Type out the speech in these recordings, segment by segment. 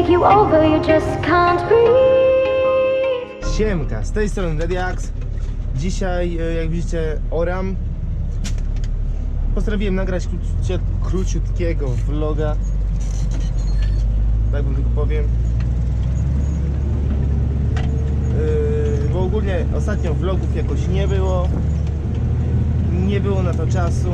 take you over, you just can't breathe. Siemka, z tej strony Dediax. Dzisiaj, e, jak widzicie, oram. Postanowiłem nagrać krócie, króciutkiego vloga. Tak wam tylko powiem. Yy, bo ogólnie ostatnio vlogów jakoś nie było. Nie było na to czasu.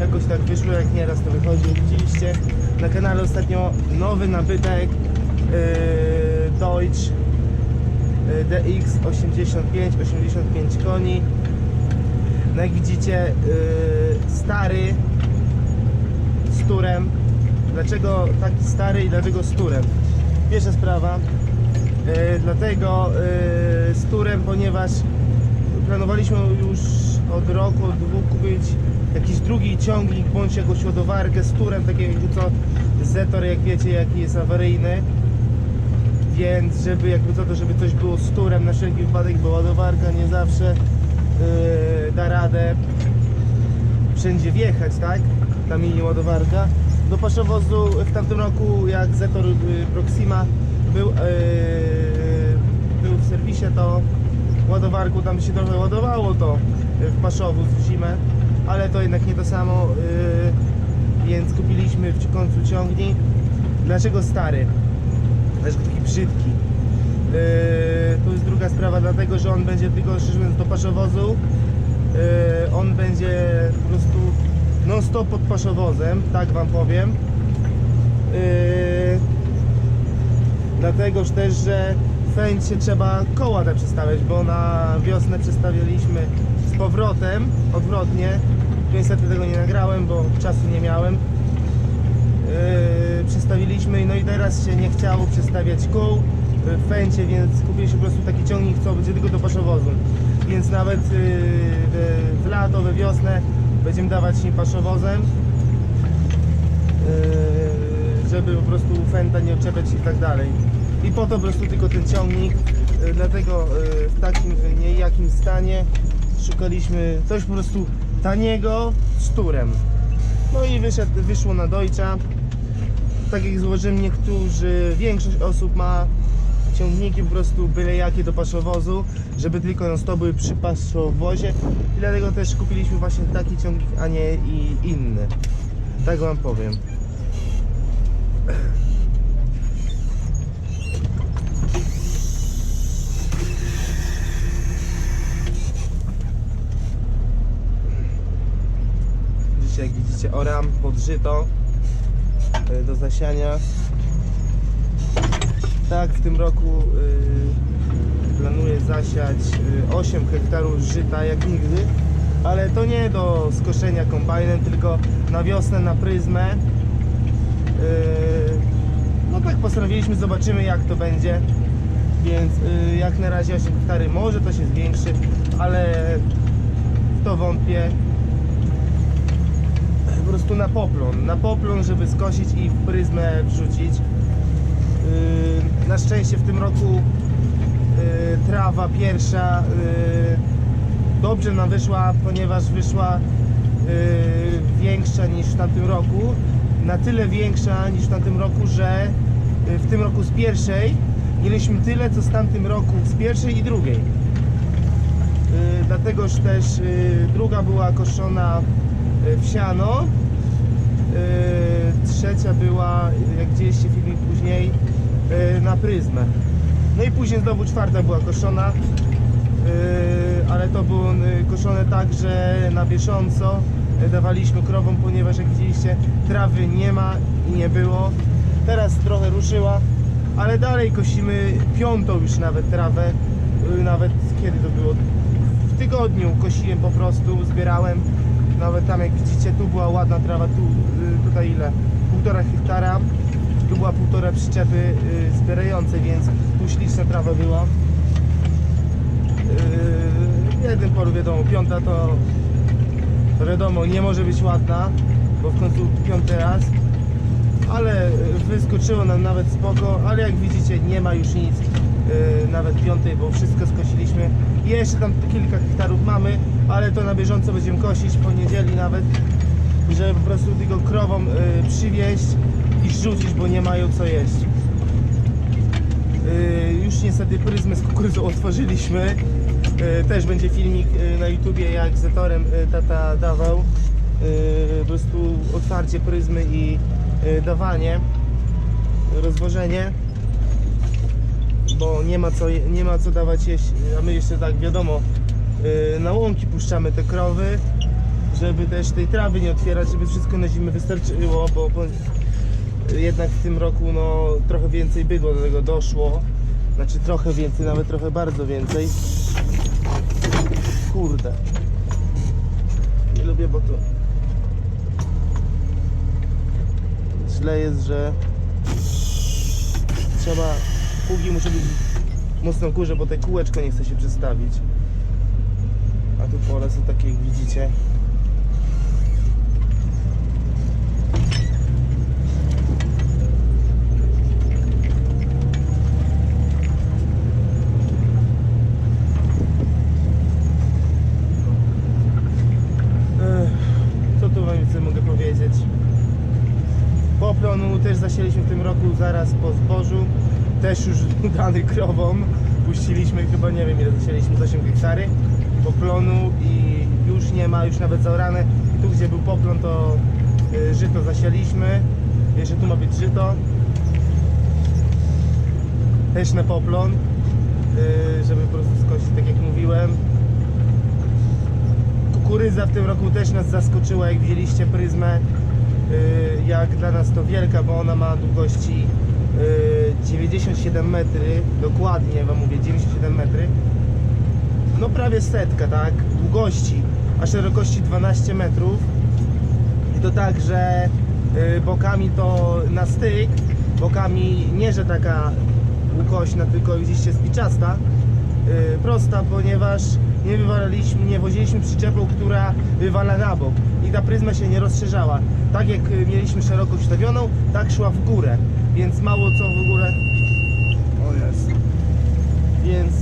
Jakoś tak wyszło, jak nieraz to wychodzi. Widzieliście na kanale ostatnio nowy nabytek yy, Deutsch y, DX 85, 85 koni. No jak widzicie, y, stary z turem. Dlaczego taki stary i dlaczego z turem? Pierwsza sprawa, y, dlatego y, z turem, ponieważ planowaliśmy już od roku, od dwóch kupić jakiś drugi ciągnik bądź jakąś ładowarkę z turem, takiego co Zetor, jak wiecie, jaki jest awaryjny więc żeby jakby co to, żeby coś było z turem na wszelki wypadek, bo ładowarka nie zawsze yy, da radę wszędzie wjechać, tak? Ta mini ładowarka. Do paszowozu w tamtym roku, jak Zetor yy, Proxima był, yy, był w serwisie, to ładowarku tam się trochę ładowało to w paszowóz w zimę, ale to jednak nie to samo, yy, więc kupiliśmy w końcu ciągnik. Dlaczego stary? Dlaczego taki brzydki? Yy, tu jest druga sprawa, dlatego że on będzie tylko mówiąc do paszowozu. Yy, on będzie po prostu non stop pod paszowozem, tak wam powiem. Yy, dlatego też, że fęcie trzeba koła te przestawiać, bo na wiosnę przestawialiśmy z powrotem, odwrotnie. Niestety tego nie nagrałem, bo czasu nie miałem yy, przestawiliśmy no i teraz się nie chciało przestawiać kół yy, w fęcie, więc kupiliśmy po prostu taki ciągnik, co będzie tylko do paszowozu. Więc nawet yy, w, lato, we wiosnę będziemy dawać nim paszowozem, yy, żeby po prostu fęta nie odczepiać i tak dalej. I po to po prostu tylko ten ciągnik, yy, dlatego yy, w takim niejakim stanie szukaliśmy coś po prostu taniego z turem. No i wyszedł, wyszło na Deutscha. Tak jak złożyłem niektórzy, większość osób ma ciągniki po prostu byle jakie do paszowozu, żeby tylko non stop były przy paszowozie i dlatego też kupiliśmy właśnie taki ciągnik, a nie i inny. Tak wam powiem. Dzisiaj jak oram pod żyto y, do zasiania. Tak, w tym roku y, planuję zasiać y, 8 hektarów żyta jak nigdy, ale to nie do skoszenia kombajnem, tylko na wiosnę na pryzmę. No tak postanowiliśmy, zobaczymy jak to będzie. Więc jak na razie 8 hektary może to się zwiększy, ale w to wątpię prostu na poplon, na poplon, żeby skosić i w pryzmę wrzucić. Yy, na szczęście w tym roku yy, trawa pierwsza yy, dobrze nam wyszła, ponieważ wyszła większa niż w tamtym roku. Na tyle większa niż w tamtym roku, że w tym roku z pierwszej mieliśmy tyle, co z tamtym roku z pierwszej i drugiej. Dlategoż też druga była koszona w siano. Yy, trzecia była, jak widzieliście filmik później, yy, na pryzmę. No i później znowu czwarta była koszona, ale to było koszone tak, że na bieżąco dawaliśmy krowom, ponieważ jak widzieliście trawy nie ma i nie było. Teraz trochę ruszyła, ale dalej kosimy piątą już nawet trawę, nawet kiedy to było? W tygodniu kosiłem po prostu, zbierałem. Nawet tam jak widzicie, tu była ładna trawa, tu, y, tutaj ile? Półtora hektara. Tu była półtora przyczepy y, zbierającej, więc tu śliczna trawa była. Yy, W jednym polu wiadomo, piąta to, to wiadomo, nie może być ładna, bo w końcu piąty raz. Ale y, wyskoczyło nam nawet spoko, ale jak widzicie nie ma już nic, nawet piątej, bo wszystko skosiliśmy. Jeszcze tam kilka hektarów mamy, ale to na bieżąco będziemy kosić po niedzieli nawet, żeby po prostu tylko krowom y, przywieźć i rzucić, bo nie mają co jeść. Yy, już niestety pryzmę z kukurydzą otworzyliśmy. Yy, też będzie filmik yy, na YouTubie jak z yy, tata dawał. Yy, po prostu otwarcie pryzmy i yy, dawanie, rozwożenie. Bo nie ma co, nie ma co dawać jeść, a my jeszcze tak wiadomo na łąki puszczamy te krowy, żeby też tej trawy nie otwierać, żeby wszystko na zimę wystarczyło, bo, bo jednak w tym roku no, trochę więcej bydła do tego doszło. Znaczy trochę więcej, nawet trochę bardzo więcej. Kurde. Nie lubię, bo to źle jest, że trzeba pługi muszą być mocno kurze, bo te kółeczko nie chce się przestawić. Tu pole są takie jak widzicie. Poplonu też zasieliśmy w tym roku zaraz po zbożu. Też już dany krowom. Puściliśmy chyba nie wiem ile zasieliśmy, z 8 hektary poplonu i już nie ma, już nawet zaorane. Tu gdzie był poplon to y, żyto zasieliśmy. Jeszcze tu ma być żyto. Też na poplon, y, żeby po prostu skosić tak jak mówiłem. Kukurydza w tym roku też nas zaskoczyła, jak widzieliście pryzmę. y, Jak dla nas to wielka, bo ona ma długości y, 97 metry, dokładnie wam mówię, 97 metry. No prawie setka, tak? Długości, a szerokości 12 metrów. I to tak, że y, bokami to na styk, bokami nie, że taka ukośna, tylko widzicie spiczasta, y, prosta, ponieważ nie wywalaliśmy, nie woziliśmy przyczepą, która wywala na bok i ta pryzma się nie rozszerzała. Tak jak y, mieliśmy szeroko wstawioną, tak szła w górę, więc mało co w ogóle... O jest. Więc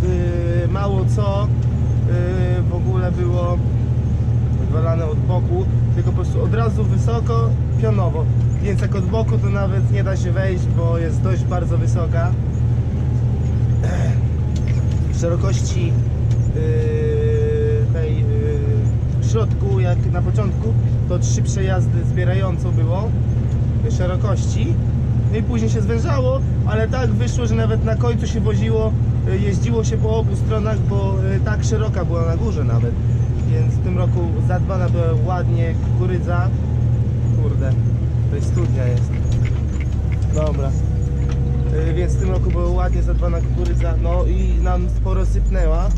mało co y, w ogóle było wywalane od boku, tylko po prostu od razu wysoko, pionowo. Więc jak od boku to nawet nie da się wejść, bo jest dość bardzo wysoka. W szerokości yy, tej yy, w środku, jak na początku, to trzy przejazdy zbierająco było szerokości. No i później się zwężało, ale tak wyszło, że nawet na końcu się woziło, jeździło się po obu stronach, bo yy, tak szeroka była na górze nawet. Więc w tym roku zadbana była ładnie kukurydza. Kurde, to jest studnia jest. Dobra. Y, Więc w tym roku była ładnie zadbana kukurydza. No i nam sporo sypnęła.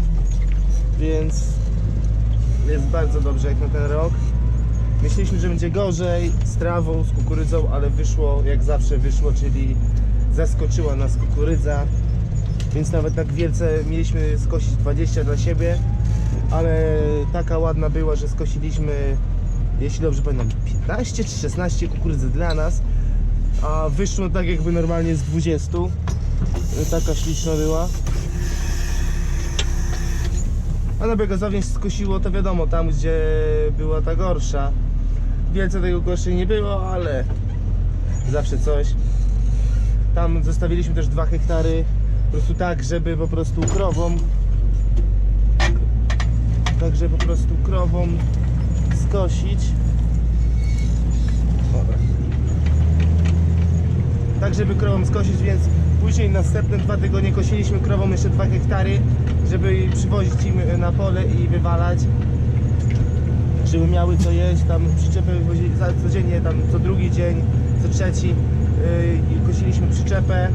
Więc jest bardzo dobrze jak na ten rok. Myśleliśmy, że będzie gorzej z trawą, z kukurydzą, ale wyszło jak zawsze wyszło, czyli zaskoczyła nas kukurydza. Więc nawet tak wielce mieliśmy skosić 20 dla siebie, ale taka ładna była, że skosiliśmy, jeśli dobrze pamiętam, 15 czy 16 kukurydzy dla nas, a wyszło tak jakby normalnie z 20. Taka śliczna była. A na biegozownię skosiło to wiadomo, tam gdzie była ta gorsza. Wielce tego gorszej nie było, ale zawsze coś. Tam zostawiliśmy też 2 hektary, prostu tak, żeby po prostu krowom Także po prostu krową skosić. Dobra. Tak, żeby krową skosić, więc później następne dwa tygodnie kosiliśmy krową jeszcze 2 hektary, żeby przywozić im na pole i wywalać. Żeby miały co jeść, tam przyczepę wywozili codziennie, tam co drugi dzień, co trzeci yy, kosiliśmy przyczepę.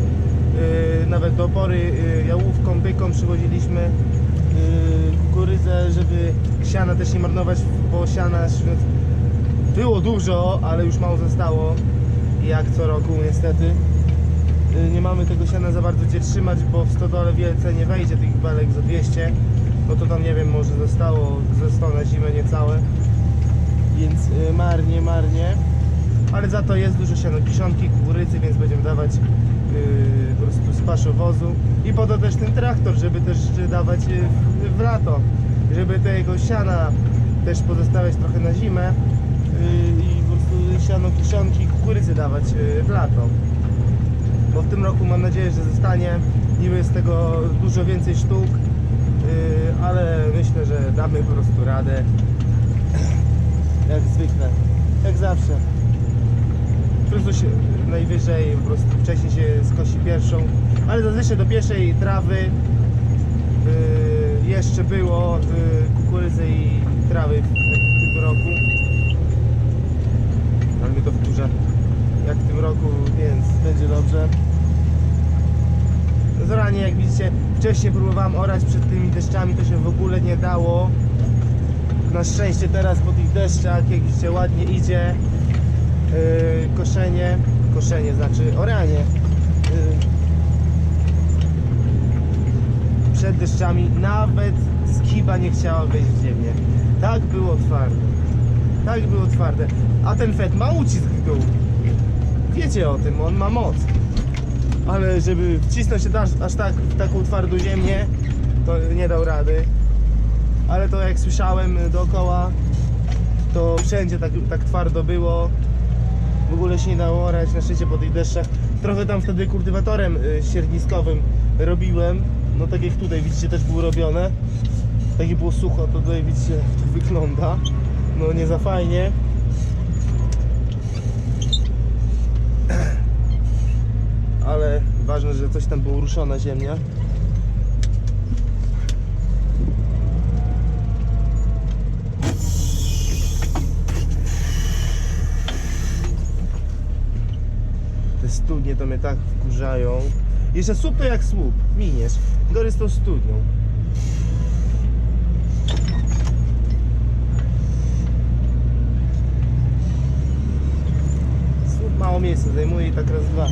Yy, nawet do opory yy, jałówką, byką przywoziliśmy yy, kukurydzę, żeby siana też nie marnować, bo siana było dużo, ale już mało zostało jak co roku niestety. Nie mamy tego siana za bardzo gdzie trzymać, bo w stodole wielce nie wejdzie tych belek za 200. No to tam nie wiem, może zostało ze 100 na zimę niecałe. Więc marnie, marnie. Ale za to jest dużo siano kiszonki, kukurydzy, więc będziemy dawać yy, po prostu z paszowozu. I po to też ten traktor, żeby też dawać yy, w, w lato. Żeby tego siana też pozostawiać trochę na zimę yy, i po prostu siano, kiszonki, kukurydzy dawać yy, w lato. Bo w tym roku mam nadzieję, że zostanie. Niby jest tego dużo więcej sztuk, yy, ale myślę, że damy po prostu radę. Jak zwykle, jak zawsze. Najwyżej po prostu wcześniej się skosi pierwszą, ale zazwyczaj do pierwszej trawy yy, jeszcze było yy, kukurydzy i trawy w, w tym roku. Ale mnie to wkurza jak w tym roku, więc będzie dobrze. Zaranie jak widzicie, wcześniej próbowałem orać przed tymi deszczami, to się w ogóle nie dało. Na szczęście teraz po tych deszczach, jak widzicie, ładnie idzie yy, koszenie, koszenie znaczy oranie. Yy, przed deszczami nawet skiba nie chciała wejść w ziemię. Tak było twarde. Tak było twarde. A ten fet ma ucisk w dół. Wiecie o tym, on ma moc. Ale żeby wcisnąć się aż, aż tak w taką twardą ziemię, to nie dał rady. Ale to jak słyszałem dookoła, to wszędzie tak, tak twardo było. W ogóle się nie dało orać na szczycie po tych deszczach. Trochę tam wtedy kultywatorem y, sierniskowym robiłem. No tak jak tutaj widzicie też było robione. Tak jak było sucho, to tutaj widzicie jak to wygląda. No nie za fajnie. Ale ważne, że coś tam było ruszona ziemia. Studnie to mnie tak wkurzają. Jeszcze słup to jak słup, miniesz. Gory z tą studnią. Słup mało miejsca zajmuje i tak raz dwa.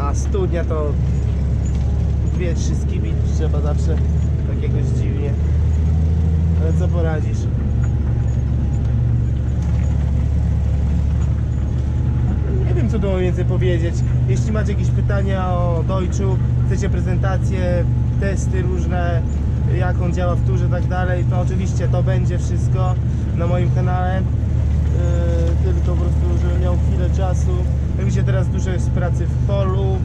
A studnia to dwie, trzy skibi trzeba zawsze tak jakoś dziwnie. Ale co poradzisz? Wiem co mam więcej powiedzieć. Jeśli macie jakieś pytania o Deutschu, chcecie prezentacje, testy różne, jak on działa w turze i tak dalej, to oczywiście to będzie wszystko na moim kanale. Yy, tylko po prostu, żebym miał chwilę czasu. Widzicie teraz dużo jest pracy w polu.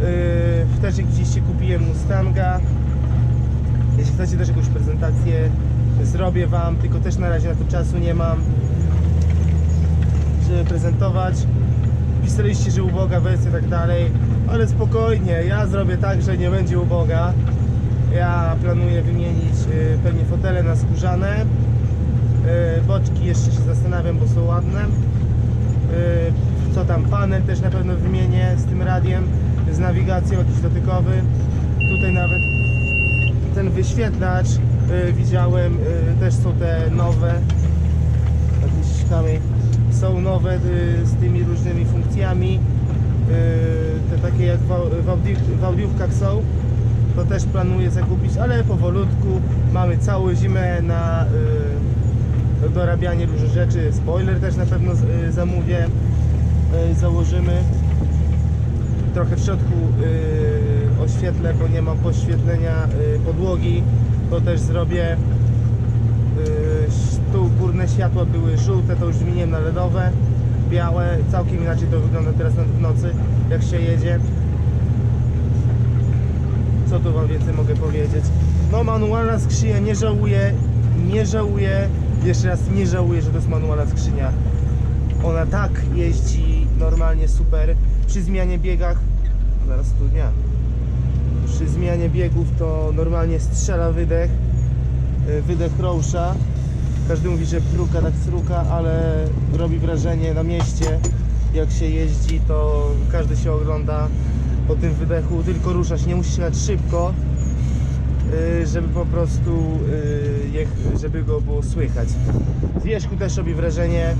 Yy, też jak widzieliście kupiłem Mustanga. Jeśli chcecie też jakąś prezentację, zrobię Wam, tylko też na razie na to czasu nie mam prezentować. Pisaliście, że uboga wersja i tak dalej, ale spokojnie, ja zrobię tak, że nie będzie uboga. Ja planuję wymienić y, pewnie fotele na skórzane. Y, boczki jeszcze się zastanawiam, bo są ładne. Y, co tam, panel też na pewno wymienię z tym radiem, z nawigacją jakiś dotykowy. Tutaj nawet ten wyświetlacz widziałem, też są te nowe. Jakiś kamień są nowe y, z tymi różnymi funkcjami. y, Te takie jak w, au- w, audi- w audiówkach są. To też planuję zakupić, ale powolutku. Mamy całą zimę na y, dorabianie różnych rzeczy. Spoiler też na pewno zamówię, założymy. Trochę w środku oświetlę, bo nie mam podświetlenia y, podłogi. To też zrobię. Tu światła były żółte, to już zmieniłem na LEDowe, białe, całkiem inaczej to wygląda teraz w nocy, jak się jedzie. Co tu wam więcej mogę powiedzieć? No manualna skrzynia, nie żałuję, nie żałuję, jeszcze raz nie żałuję, że to jest manualna skrzynia. Ona tak jeździ normalnie super, przy zmianie biegach, zaraz tu dnia, przy zmianie biegów to normalnie strzela wydech, y, wydech Rousha. Każdy mówi, że pruka tak sruka, ale robi wrażenie na mieście. Jak się jeździ, to każdy się ogląda po tym wydechu, tylko ruszać, nie musisz jechać szybko, y, żeby po prostu, y, żeby go było słychać. Z wierzchu też robi wrażenie.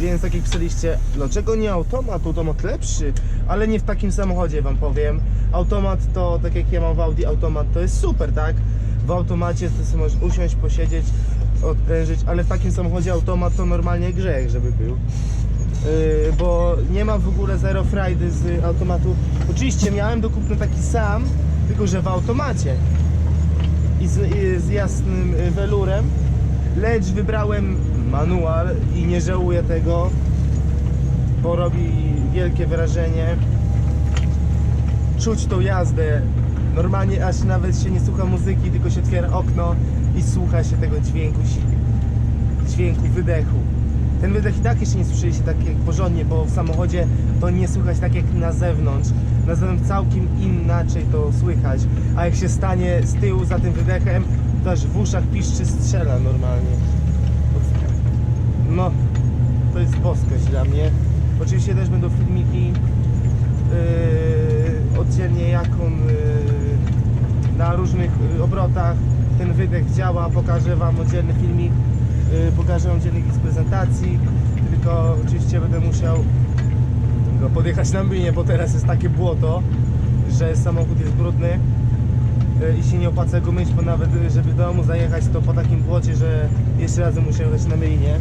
Więc tak jak pisaliście, dlaczego nie automat? Automat lepszy, ale nie w takim samochodzie wam powiem. Automat to, tak jak ja mam w Audi, automat to jest super, tak? W automacie to sobie możesz usiąść, posiedzieć, odprężyć, ale w takim samochodzie automat to normalnie grzech, żeby był. Yy, bo nie mam w ogóle zero frajdy z automatu. Oczywiście miałem do kupna taki sam, tylko że w automacie. i z, i z jasnym y, welurem, lecz wybrałem manual i nie żałuję tego, bo robi wielkie wrażenie. Czuć tą jazdę. Normalnie aż nawet się nie słucha muzyki, tylko się otwiera okno i słucha się tego dźwięku, dźwięku wydechu. Ten wydech i tak jeszcze nie słyszy się tak jak porządnie, bo w samochodzie to nie słychać tak jak na zewnątrz. Na zewnątrz całkiem inaczej to słychać, a jak się stanie z tyłu za tym wydechem, to aż w uszach piszczy strzela normalnie. No, to jest boskość dla mnie. Oczywiście też będą filmiki yy, oddzielnie jak on yy, na różnych yy, obrotach ten wydech działa. Pokażę Wam oddzielny filmik, yy, pokażę oddzielnik z prezentacji. Tylko oczywiście będę musiał go podjechać na myjnie, bo teraz jest takie błoto, że samochód jest brudny i się nie opłaca go myć, bo nawet żeby do domu zajechać to po takim błocie, że jeszcze raz muszę jechać na myjnie.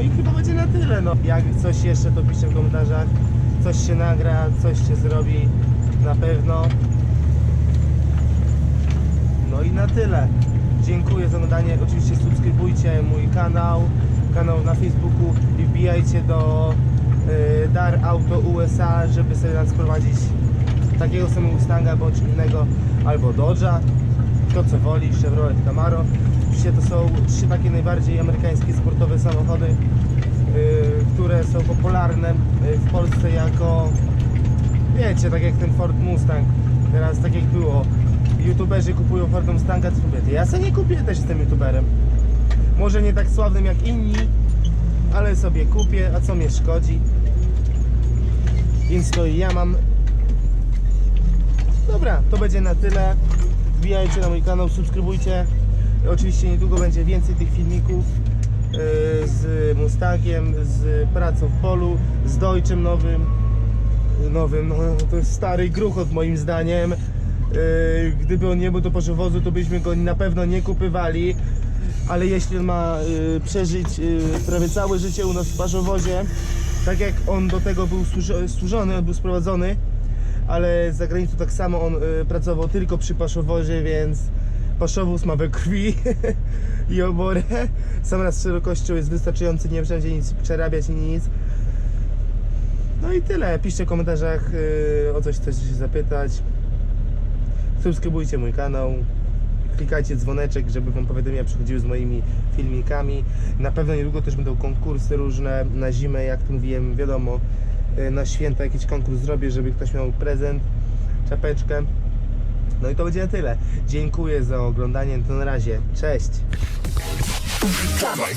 I chyba będzie na tyle. No. Jak coś jeszcze, to piszcie w komentarzach. Coś się nagra, coś się zrobi na pewno. No i na tyle. Dziękuję za oglądanie. Oczywiście subskrybujcie mój kanał, kanał na Facebooku i wbijajcie do y, Dar Auto USA, żeby sobie nas prowadzić takiego samego Mustanga bądź innego, albo Dodge'a, to co woli, Chevrolet Camaro. Oczywiście to są trzy takie najbardziej amerykańskie sportowe samochody, y, które są popularne y, w Polsce jako, wiecie, tak jak ten Ford Mustang. Teraz tak jak było, youtuberzy kupują Ford Mustanga, to mówię, ja sobie nie kupię, też jestem youtuberem. Może nie tak sławnym jak inni, ale sobie kupię, a co mnie szkodzi. Więc to i ja mam Dobra, to będzie na tyle. Wbijajcie na mój kanał, subskrybujcie. Oczywiście niedługo będzie więcej tych filmików yy, z Mustangiem, z pracą w polu, z Deutschem nowym. Nowym, no to jest stary gruchot moim zdaniem. Yy, Gdyby on nie był do poszowozu, to byśmy go na pewno nie kupywali. Ale jeśli on ma yy, przeżyć prawie całe życie u nas w paszowozie, tak jak on do tego był służony, on był sprowadzony, ale za granicą tak samo on pracował tylko przy paszowozie, więc paszowóz ma we krwi i oborę. Sam raz szerokością jest wystarczający, nie trzeba będzie nic przerabiać i nic. No i tyle. Piszcie w komentarzach y, o coś chcecie się zapytać. Subskrybujcie mój kanał. Klikajcie dzwoneczek, żeby Wam powiadomienia przychodziły z moimi filmikami. Na pewno niedługo też będą konkursy różne na zimę, jak tu mówiłem, wiadomo, y, na święta jakiś konkurs zrobię, żeby ktoś miał prezent, czapeczkę. No i to będzie na tyle. Dziękuję za oglądanie. To na razie. Cześć. Dawaj.